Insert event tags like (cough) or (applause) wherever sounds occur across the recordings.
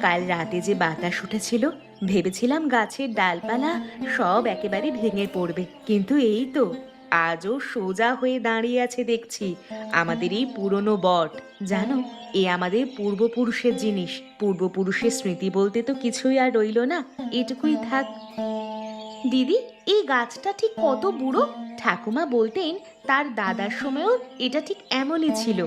কাল রাতে যে বাতাস উঠেছিল, ভেবেছিলাম গাছের ডালপালা সব একেবারে ভেঙে পড়বে। কিন্তু এই তো, আজও সোজা হয়ে দাঁড়িয়ে আছে দেখছি, আমাদের এই পুরনো বট। জানো, এ আমাদের পূর্বপুরুষের জিনিস। পূর্বপুরুষের স্মৃতি বলতে তো কিছুই আর রইল না। এটুকুই থাক। দিদি, এই গাছটা ঠিক কত বুড়ো? ঠাকুমা বলতেন তার দাদার সময়ও এটা ঠিক এমনই ছিল।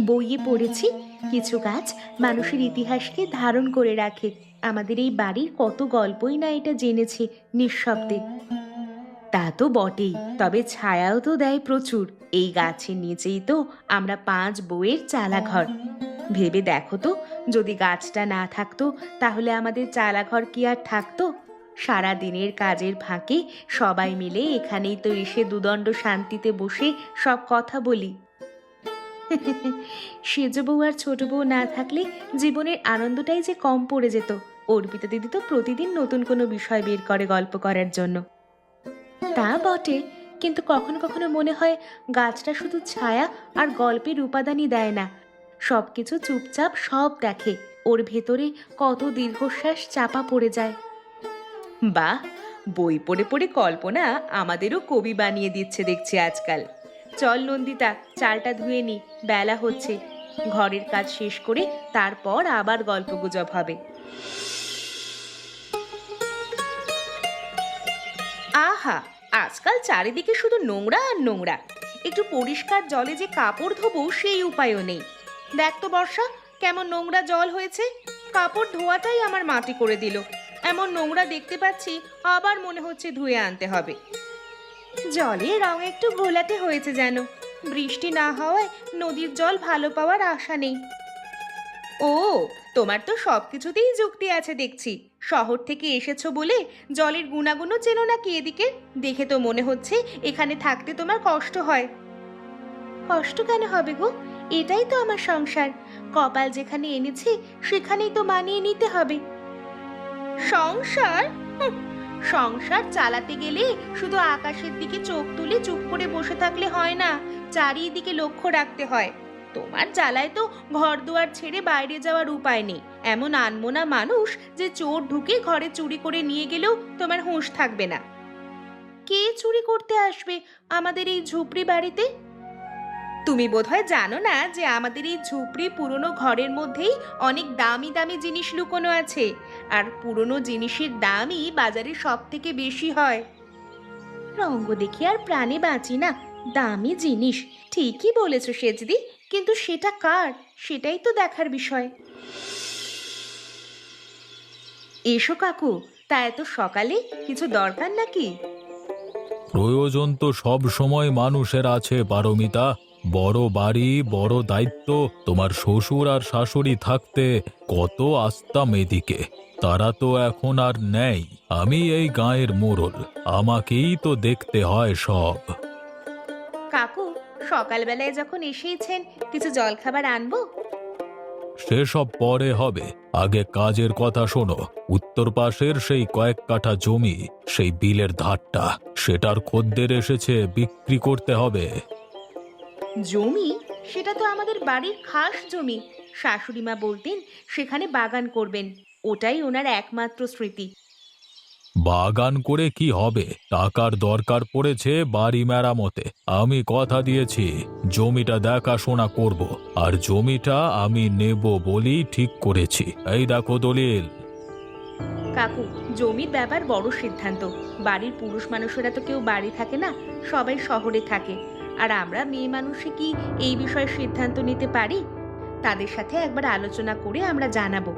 বইয়ে পড়েছি, কিছু গাছ মানুষের ইতিহাসকে ধারণ করে রাখে। আমাদের এই বাড়ির কত গল্পই না এটা জেনেছে নিঃশব্দে। তা তো বটেই, তবে ছায়াও তো দেয় প্রচুর। এই গাছের নিচেই তো আমরা পাঁচ বইয়ের চালাঘর। ভেবে দেখো তো, যদি গাছটা না থাকতো, তাহলে আমাদের চালাঘর কি আর থাকতো? সারা দিনের কাজের ফাঁকে সবাই মিলে এখানেই তো এসে দুদণ্ড শান্তিতে বসে সব কথা বলি। (laughs) সেজ বউ আর ছোট বউ না থাকলে জীবনের আনন্দটাই যে কম পড়ে যেত। অর্পিতা দিদি তো প্রতিদিন নতুন কোনো বিষয় বের করে গল্প করার জন্য। তা বটে, কিন্তু কখনো কখনো মনে হয় গাছটা শুধু ছায়া আর গল্পের উপাদানই দেয় না। সব কিছু চুপচাপ সব দেখে, ওর ভেতরে কত দীর্ঘশ্বাস চাপা পড়ে যায়। বাহ, বই পড়ে পড়ে কল্পনা আমাদেরও কবি বানিয়ে দিচ্ছে দেখছি আজকাল। চল নন্দিতা, চালটা ধুয়ে নি, বেলা হচ্ছে। ঘরের কাজ শেষ করে তারপর আবার গল্পগুজব হবে। আহা, আজকাল চারিদিকে শুধু নোংরা আর নোংরা। একটু পরিষ্কার জলে যে কাপড় ধোবো সেই উপায়ও নেই। দেখ তো বর্ষা, কেমন নোংরা জল হয়েছে। কাপড় ধোয়াটাই আমার মাটি করে দিল। এমন নোংরা দেখতে পাচ্ছি, আবার মনে হচ্ছে ধুয়ে আনতে হবে। জলের রং একটু ঘোলাটে হয়েছে যেন। বৃষ্টি না হওয়ায় নদীর জল ভালো পাওয়ার আশা নেই। ও, তোমার তো সব কিছুতেই যুক্তি আছে দেখছি। শহর থেকে এসেছ বলে জলের গুণাগুণও চেনো নাকি এদিকে? দেখে তো মনে হচ্ছে এখানে থাকতে তোমার কষ্ট হয়। কষ্ট কেন হবে গো? এটাই তো আমার সংসার। কপাল যেখানে এনেছি, সেখানেই তো মানিয়ে নিতে হবে। সংসার? সংসার চালাতে গেলে শুধু আকাশের দিকে চোখ তুলে চুপ করে বসে থাকলে হয় না, চারিদিকে লক্ষ্য রাখতে হয়। তোমার জ্বালায় তো ঘর দুয়ার ছেড়ে বাইরে যাওয়ার উপায় নেই। এমন আনমোনা মানুষ যে চোর ঢুকে ঘরে চুরি করে নিয়ে গেলেও তোমার হুঁশ থাকবে না। কে চুরি করতে আসবে আমাদের এই ঝুপড়ি বাড়িতে? তুমি বোধহয় জানো না যে আমাদের এই ঝুপড়ি পুরনো ঘরের মধ্যেই অনেক দামি দামি জিনিস লুকোনো আছে। আর পুরনো জিনিসের দামই বাজারে সব থেকে বেশি হয়। রঙ্গ দেখি আর প্রাণে বাঁচি না। দামি জিনিস। ঠিকই বলেছ সেজদি, কিন্তু সেটা কার? সেটাই তো দেখার বিষয়। এসো কাকু, তা এত সকালে কিছু দরকার নাকি? প্রয়োজন তো সব সময় মানুষের আছে, পারমিতা। বড় বাড়ি বড় দায়িত্ব তোমার শ্বশুর আর শাশুড়ি থাকতে কত আসতাম এদিকে তারা তো এখন আর নেই আমি এই গায়ের মোড়ল আমাকেই তো দেখতে হয় সব। কাকু সকালবেলায় যখন এসেইছেন কিছু জলখাবার আনব? সেসব পরে হবে আগে কাজের কথা শোনো উত্তর পাশের সেই কয়েক কাঠা জমি সেই বিলের ধারটা সেটার খদ্দের এসেছে বিক্রি করতে হবে। জমি? সেটা তো আমাদের বাড়ির খাস জমি। শাশুড়ি মা বলতেন সেখানে বাগান করবেন। ওটাই ওনার একমাত্র স্মৃতি। বাগান করে কি হবে? টাকার দরকার পড়েছে বাড়ি মেরামতে। আমি কথা দিয়েছি জমিটা দেখাশোনা করব। আর জমিটা আমি নেব বলেই ঠিক করেছি। এই দেখো দলিল। কাকু জমির ব্যাপার বড় সিদ্ধান্ত। বাড়ির পুরুষ মানুষেরা তো কেউ বাড়ি থাকে না সবাই শহরে থাকে। আর আমরা মেয়ে মানুষে কি এই বিষয়ে সিদ্ধান্ত নিতে পারি? তাদের সাথে একবার আলোচনা করে আমরা জানাব।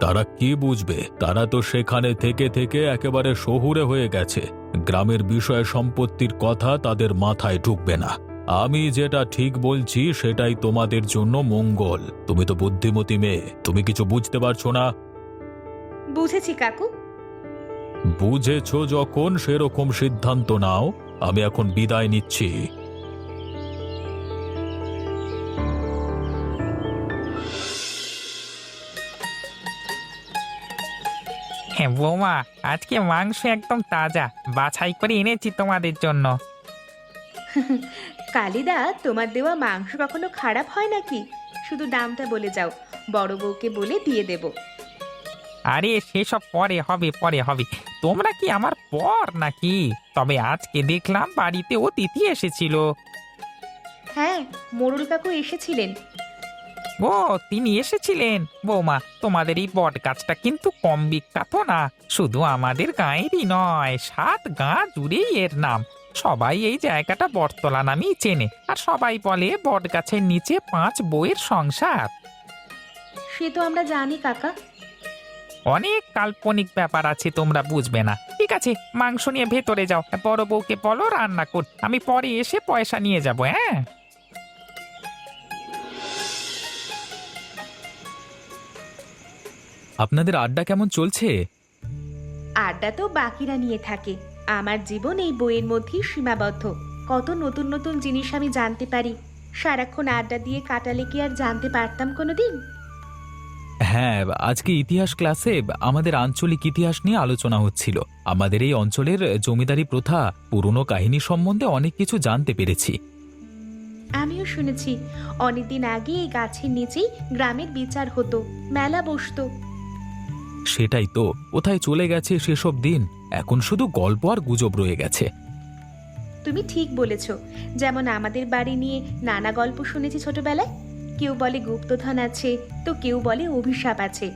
তারা কি বুঝবে? তারা তো সেখানে থেকে থেকে একেবারে শহুরে হয়ে গেছে। গ্রামের বিষয় সম্পত্তির কথা তাদের মাথায় ঢুকবে না। আমি যেটা ঠিক বলছি সেটাই তোমাদের জন্য মঙ্গল। তুমি তো বুদ্ধিমতী মেয়ে। তুমি কিছু বুঝতে পারছ না? বুঝেছি কাকু। বুঝেছ যখন সেরকম সিদ্ধান্ত নাও। আমি এখন বিদায় নিচ্ছি। হ্যাঁ বৌমা আজকে মাংস একদম তাজা। বাছাই করে এনেছি তোমাদের জন্য। (laughs) কালিদা তোমার দেওয়া মাংস কখনো খারাপ হয় নাকি? শুধু দামটা বলে যাও। বড় বউকে বলে দিয়ে দেব। আরে সেসব পরে হবে পরে হবে। তোমরা কি আমার পর নাকি? তবে আজকে দেখলাম বাড়িতে অতিথি এসেছিল। হ্যাঁ মোড়ল কাকু এসেছিলেন। ও তিনি এসেছিলেন। বৌমা তোমাদের এই বট গাছটা কিন্তু কম বিখ্যাত না। শুধু আমাদের গাঁয়েরই নয় সাত গাঁ জুড়েই এর নাম। সবাই এই জায়গাটা বটতলা নামেই চেনে আর সবাই বলে বট গাছের নিচে পাঁচ বইয়ের সংসার। সে তো আমরা জানি কাকা। অনেক কাল্পনিক ব্যাপার আছে তোমরা বুঝবে না। ঠিক আছে মাংস নিয়ে ভেতরে যাও। বড় বউকে বলো রান্না কর। আমি পরে এসে পয়সা নিয়ে যাব হ্যাঁ? আপনাদের আড্ডা কেমন চলছে? আড্ডা তো বাকিরা নিয়ে থাকে। আমার জীবন এই বইয়ের মধ্যেই সীমাবদ্ধ। কত নতুন নতুন জিনিস আমি জানতে পারি। সারাক্ষণ আড্ডা দিয়ে কাটালে কি আর জানতে পারতাম কোনোদিন? হ্যাঁ আজকে ইতিহাস ক্লাসে আমাদের আঞ্চলিক ইতিহাস নিয়ে আলোচনা হচ্ছিল। আমাদের এই অঞ্চলের জমিদারি প্রথা পুরনো কাহিনী সম্বন্ধে অনেক কিছু জানতে পেরেছি। আমিও শুনেছি অনেকদিন আগে এই গাছের নিচেই গ্রামের বিচার হতো মেলা বসতো। সেটাই তো কোথায় চলে গেছে সেসব দিন এখন শুধু গল্প আর গুজব রয়ে গেছে। তুমি ঠিক বলেছ যেমন আমাদের বাড়ি নিয়ে নানা গল্প শুনেছি ছোটবেলায়। কেউ বলে গুপ্তধন আছে তো কেউ বলে অভিশাপ আছে।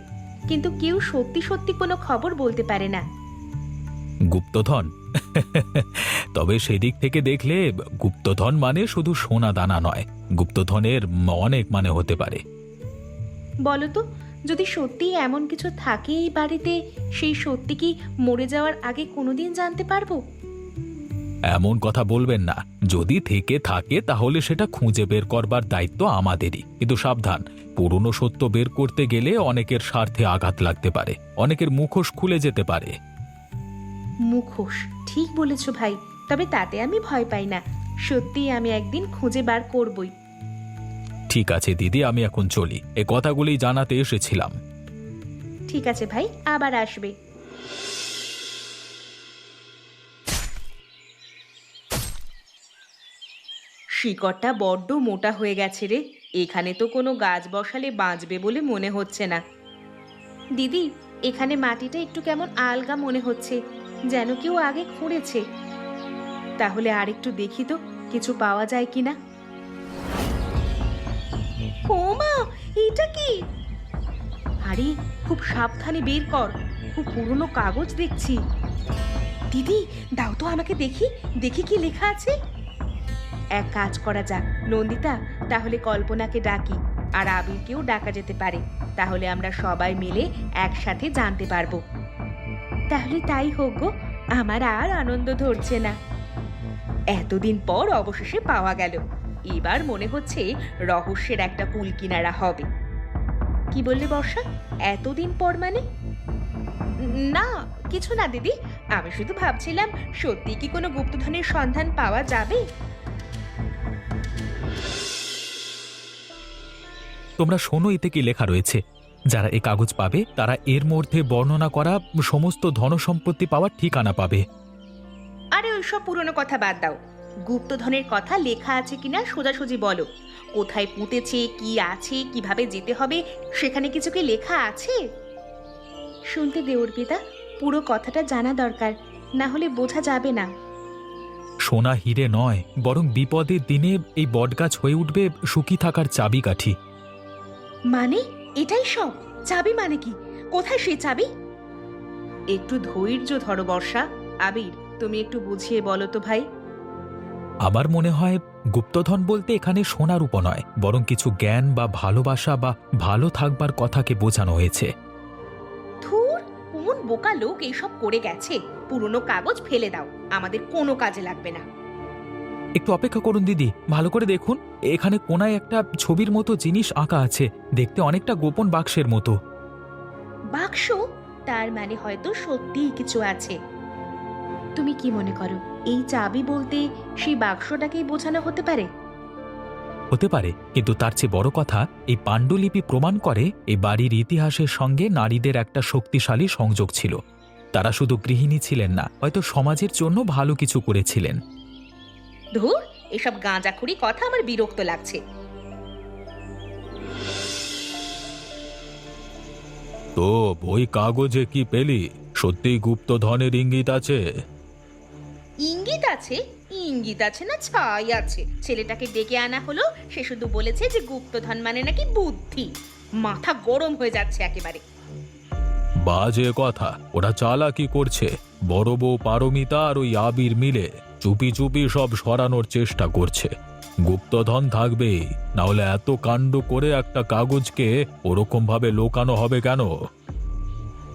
কিন্তু কেউ সত্যি সত্যি কোনো খবর বলতে পারে না। গুপ্তধন? (laughs) তবে সেদিক থেকে দেখলে গুপ্তধন মানে শুধু সোনা দানা নয় গুপ্তধনের অনেক মানে হতে পারে। বলো তো যদি সত্যি এমন কিছু থাকে এই বাড়িতে সেই সত্যি কি মরে যাওয়ার আগে কোনোদিন জানতে পারব? এমন কথা বলবেন না। যদি থেকে থাকে তাহলে সেটা খুঁজে বের করবার দায়িত্ব আমাদেরই। কিন্তু সাবধান পুরনো সত্য বের করতে গেলে অনেকের স্বার্থে আঘাত লাগতে পারে। অনেকের মুখোশ খুলে যেতে পারে। মুখোশ? ঠিক বলেছ ভাই তবে তাতে আমি ভয় পাই না। সত্যি আমি একদিন খুঁজে বার করবই। ঠিক আছে দিদি আমি এখন চলি। এ কথাগুলি জানাতে এসেছিলাম। ঠিক আছে ভাই আবার আসবে। শিকড়টা বড্ড মোটা হয়ে গেছে রে। এখানে তো কোনো গাছ বসালে বাঁচবে বলে মনে হচ্ছে না। দিদি, এখানে মাটিটা একটু কেমন আলগা মনে হচ্ছে, যেন কেউ আগে খুঁড়েছে। তাহলে আর একটু দেখি তো, কিছু পাওয়া যায় কিনা। মা, এটা কি? আরে, খুব সাবধানে বের কর, খুব পুরনো কাগজ দেখছি। দিদি, দাও তো আমাকে দেখি দেখি কি লেখা আছে। এক কাজ করা যাক। নন্দিতা, তাহলে কল্পনাকে ডাকি। আর আবিরকেও ডাকা যেতে পারে। তাহলে আমরা সবাই মিলে একসাথে জানতে পারব। তাহলে তাই হোক গো, আমার আর আনন্দ ধরছে না। এতদিন পর অবশেষে পাওয়া গেল। এবার মনে হচ্ছে রহস্যের একটা কুল কিনারা হবে। কি বললে বর্ষা? এতদিন পর মানে? না, কিছু না দিদি। আমি শুধু ভাবছিলাম, সত্যি কি কোনো গুপ্তধনের সন্ধান পাওয়া যাবে? তোমরা শোনো এতে কি লেখা রয়েছে। যারা এ কাগজ পাবে তারা এর মধ্যে বর্ণনা করা সমস্ত ধনসম্পত্তি পাওয়ার ঠিকানা পাবে। আরে ওইসব পুরনো কথা বাদ দাও। গুপ্তধনের কথা লেখা আছে কিনা সোজাসুজি বলো। কোথায় পুঁতেছে কি আছে কীভাবে যেতে হবে সেখানে কিছু কি লেখা আছে? শুনতে দে অর্পিতা পুরো কথাটা জানা দরকার না হলে বোঝা যাবে না। সোনা হিরে নয় বরং বিপদের দিনে এই বটগাছ হয়ে উঠবে সুখী থাকার চাবিকাঠি। মানে? এটাই সব। চাবি মানে কি? কোথায় সে চাবি? একটু ধৈর্য ধরো বর্ষা। আবির তুমি একটু বুঝিয়ে বলো তো ভাই। আমার মনে হয় গুপ্তধন বলতে এখানে সোনার উপ নয় বরং কিছু জ্ঞান বা ভালোবাসা বা ভালো থাকবার কথাকে বোঝানো হয়েছে। ধুর কোন বোকা লোক এইসব করে গেছে? পুরনো কাগজ ফেলে দাও। আমাদের কোনো কাজে লাগবে না। একটু অপেক্ষা করুন দিদি। ভালো করে দেখুন এখানে কোনায় একটা ছবির মতো জিনিস আঁকা আছে। দেখতে অনেকটা গোপন বাক্সের মতো। বাক্স? তার মানে হয়তো সত্যিই কিছু আছে। তুমি কি মনে করো এই চাবি বলতে সেই বাক্সটাকেই বোঝানো হতে পারে? হতে পারে কিন্তু তার চেয়ে বড় কথা এই পাণ্ডুলিপি প্রমাণ করে এই বাড়ির ইতিহাসের সঙ্গে নারীদের একটা শক্তিশালী সংযোগ ছিল। তারা শুধু গৃহিণী ছিলেন না হয়তো সমাজের জন্য ভালো কিছু করেছিলেন। ধুর এসব গাঁজাখুরি কথা আমার বিরক্ত লাগছে। তো ওই কাগজে কি পেলি? সত্যি গুপ্ত ধনের ইঙ্গিত আছে? ইঙ্গিত আছে? ইঙ্গিত আছে না ছাই আছে। ছেলেটাকে ডেকে আনা হলো সে শুধু বলেছে যে গুপ্তধন মানে নাকি বুদ্ধি। মাথা গরম হয়ে যাচ্ছে একেবারে। বাজে কথা। ওরা চালাকি করছে। বড় বউ পারমিতা আর ওই আবির মিলে। চুপি চুপি সব সরানোর চেষ্টা করছে। গুপ্তধন থাকবেই নাহলে এত কাণ্ড করে একটা কাগজকে ওরকম ভাবে লোকানো হবে কেন?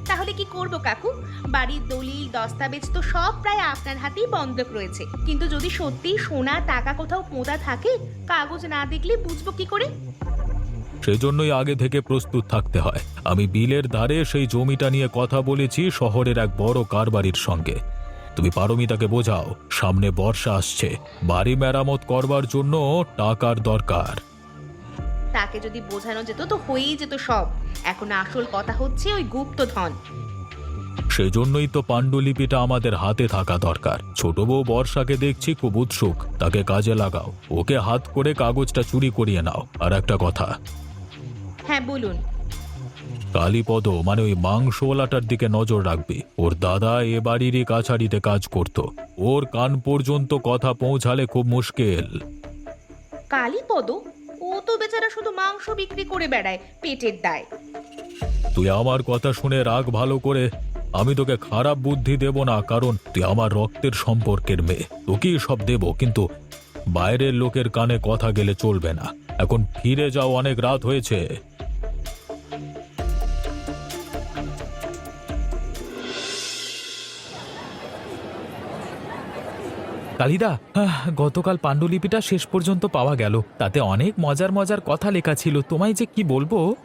তাহলে কি করব কাকু? বাড়ির দলিল দস্তাবেজ তো সব প্রায় আপনার হাতেই বন্ধক রয়েছে। কিন্তু যদি সত্যি সোনা টাকা কোথাও পোঁতা থাকে কাগজ না দেখলে বুঝব কি করে? সেজন্যই আগে থেকে প্রস্তুত থাকতে হয়। আমি বিলের ধারে সেই জমিটা নিয়ে কথা বলেছি শহরের এক বড় কারবারির সঙ্গে। তুমি পারমিতাকে বোঝাও সামনে বর্ষা আসছে। বাড়ি মেরামত করবার জন্য টাকার দরকার। তাকে যদি বোঝানো যেত তো হয়েই যেত সব। এখন আসল কথা হচ্ছে ওই গুপ্তধন। সেজন্যই তো পাণ্ডুলিপিটা আমাদের হাতে থাকা দরকার। ছোট বউ বর্ষাকে দেখছি খুব উৎসুক তাকে কাজে লাগাও। ওকে হাত করে কাগজটা চুরি করিয়ে নাও। আর একটা কথা। হ্যাঁ বলুন। কালীপদ মানে ওই মাংসওয়ালাটার দিকে নজর রাখবি। ওর দাদা এ বাড়িরই কাছারিতে কাজ করত। ওর কান পর্যন্ত কথা পৌঁছালে খুব মুশকিল। কালীপদ? ও তো বেচারা শুধু মাংস বিক্রি করে বেড়ায় পেটের দায়। তুই আমার কথা শুনে রাগ ভালো করে আমি তোকে খারাপ বুদ্ধি দেব না কারণ তুই আমার রক্তের সম্পর্কের মেয়ে। তোকেই সব দেব কিন্তু বাইরের লোকের কানে কথা গেলে চলবে না। এখন ফিরে যাও অনেক রাত হয়েছে। কালিদা আহ, গতকাল পাণ্ডুলিপিটা শেষ পর্যন্ত পাওয়া গেল। তাতে অনেক মজার মজার কথা লেখা ছিল। তোমায় যে কি বলব?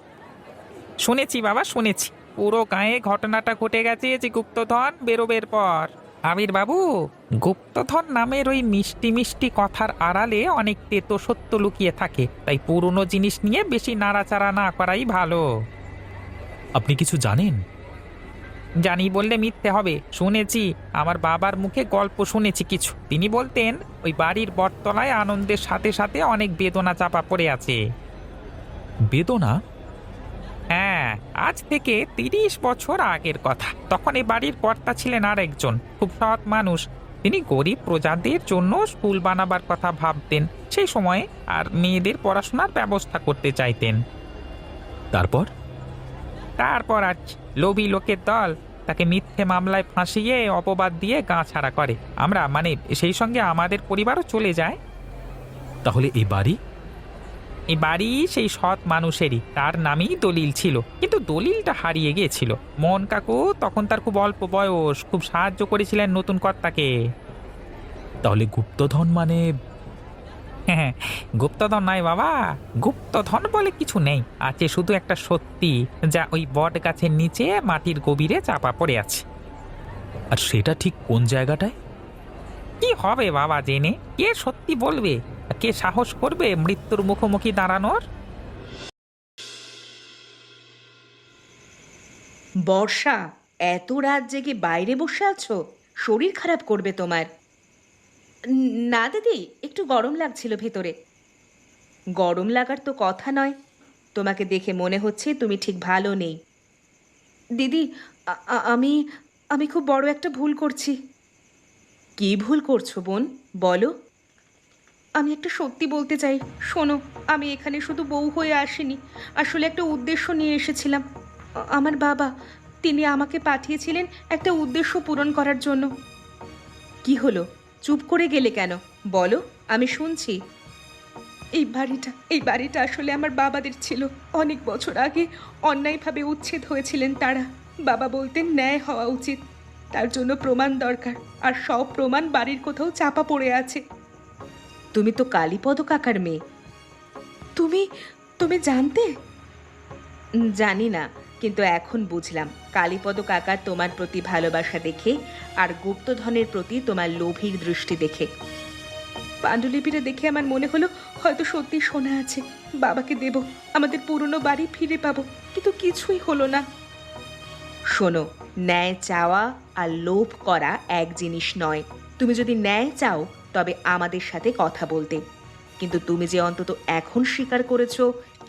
শুনেছি বাবা শুনেছি। পুরো গায়ে ঘটনাটা ঘটে গেছে যে গুপ্তধন বেরোবের পর। আবির বাবু গুপ্তধন নামের ওই মিষ্টি মিষ্টি কথার আড়ালে অনেক তেতো সত্য লুকিয়ে থাকে। তাই পুরনো জিনিস নিয়ে বেশি নাড়াচাড়া না করাই ভালো। আপনি কিছু জানেন? জানি বললে মিথ্যে হবে শুনেছি। আমার বাবার মুখে গল্প শুনেছি কিছু। তিনি বলতেন ওই বাড়ির বটতলায় আনন্দের সাথে সাথে অনেক বেদনা চাপা পড়ে আছে। বেদনা? হ্যাঁ আজ থেকে তিরিশ বছর আগের কথা। তখন এই বাড়ির কর্তা ছিলেন আর একজন খুব সৎ মানুষ। তিনি গরিব প্রজাদের জন্য স্কুল বানাবার কথা ভাবতেন। সেই সময়ে আর মেয়েদের পড়াশোনার ব্যবস্থা করতে চাইতেন। তারপর? তারপর আজ লোভী লোকের দল তাকে মিথ্যে মামলায় ফাঁসিয়ে অপবাদ দিয়ে গা ছাড়া করে। আমরা মানে সেই সঙ্গে আমাদের পরিবারও চলে যায়। তাহলে এই বাড়ি? এই বাড়ি সেই সৎ মানুষেরই। তার নামেই দলিল ছিল। কিন্তু দলিলটা হারিয়ে গিয়েছিল। মন কাকু তখন তার খুব অল্প বয়স খুব সাহায্য করেছিলেন নতুন কর্তাকে। তাহলে গুপ্তধন মানে গুপ্তধন নয় বাবা গুপ্তধন বলে কিছু নেই। আছে শুধু একটা সত্যি যা ওই বট গাছের নিচে মাটির গভীরে চাপা পড়ে আছে। আর সেটা ঠিক কোন জায়গাটায়? কি হবে বাবা জেনে? কে সত্যি বলবে? কে সাহস করবে মৃত্যুর মুখোমুখি দাঁড়ানোর? বর্ষা এত রাত জেগে বাইরে বসে আছো? শরীর খারাপ করবে তোমার। ন- দিদি, একটু গরম লাগছিল ভেতরে। গরম লাগার তো কথা নয়। তোমাকে দেখে মনে হচ্ছে তুমি ঠিক ভালো নেই। দিদি আমি আমি খুব বড় একটা ভুল করছি। কি ভুল করছ বোন? বলো। আমি একটা সত্যি বলতে চাই। শোনো, আমি এখানে শুধু বউ হয়ে আসিনি। আসলে একটা উদ্দেশ্য নিয়ে এসেছিলাম। আমার বাবা, তিনি আমাকে পাঠিয়েছিলেন একটা উদ্দেশ্য পূরণ করার জন্য। কি হলো? চুপ করে গেলে কেন? বলো, আমি শুনছি। এই বাড়িটা এই বাড়িটা আসলে আমার বাবাদের ছিল। অনেক বছর আগে অন্যায়ভাবে উচ্ছেদ হয়েছিলেন তারা। বাবা বলতেন, ন্যায় হওয়া উচিত। তার জন্য প্রমাণ দরকার। আর সব প্রমাণ বাড়ির কোথাও চাপা পড়ে আছে। তুমি তো কালীপদ কাকার মেয়ে। তুমি তুমি জানতে? জানি না। কিন্তু এখন বুঝলাম, কালীপদ কাকার তোমার প্রতি ভালোবাসা দেখে আর গুপ্তধনের প্রতি তোমার লোভীর দৃষ্টি দেখে। পাণ্ডুলিপিটা দেখে আমার মনে হলো হয়তো সত্যি শোনা আছে, বাবাকে দেব, আমাদের পুরনো বাড়ি ফিরে পাবো, কিন্তু কিছুই হলো না। শোনো, ন্যায় চাওয়া আর লোভ করা এক জিনিস নয়। তুমি যদি ন্যায় চাও, তবে আমাদের সাথে কথা বলতে। কিন্তু তুমি যে অন্তত এখন স্বীকার করেছ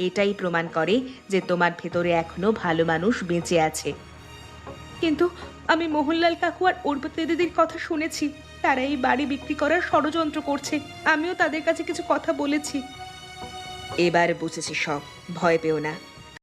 এটাই প্রমাণ করে যে তোমার ভেতরে এখনও ভালো মানুষ বেঁচে আছে। কিন্তু আমি মোহনলাল কাকু আর অর্পিতা দিদির কথা শুনেছি। তারা এই বাড়ি বিক্রি করার ষড়যন্ত্র করছে। আমিও তাদের কাছে কিছু কথা বলেছি। এবার বুঝেছি সব। ভয় পেও না।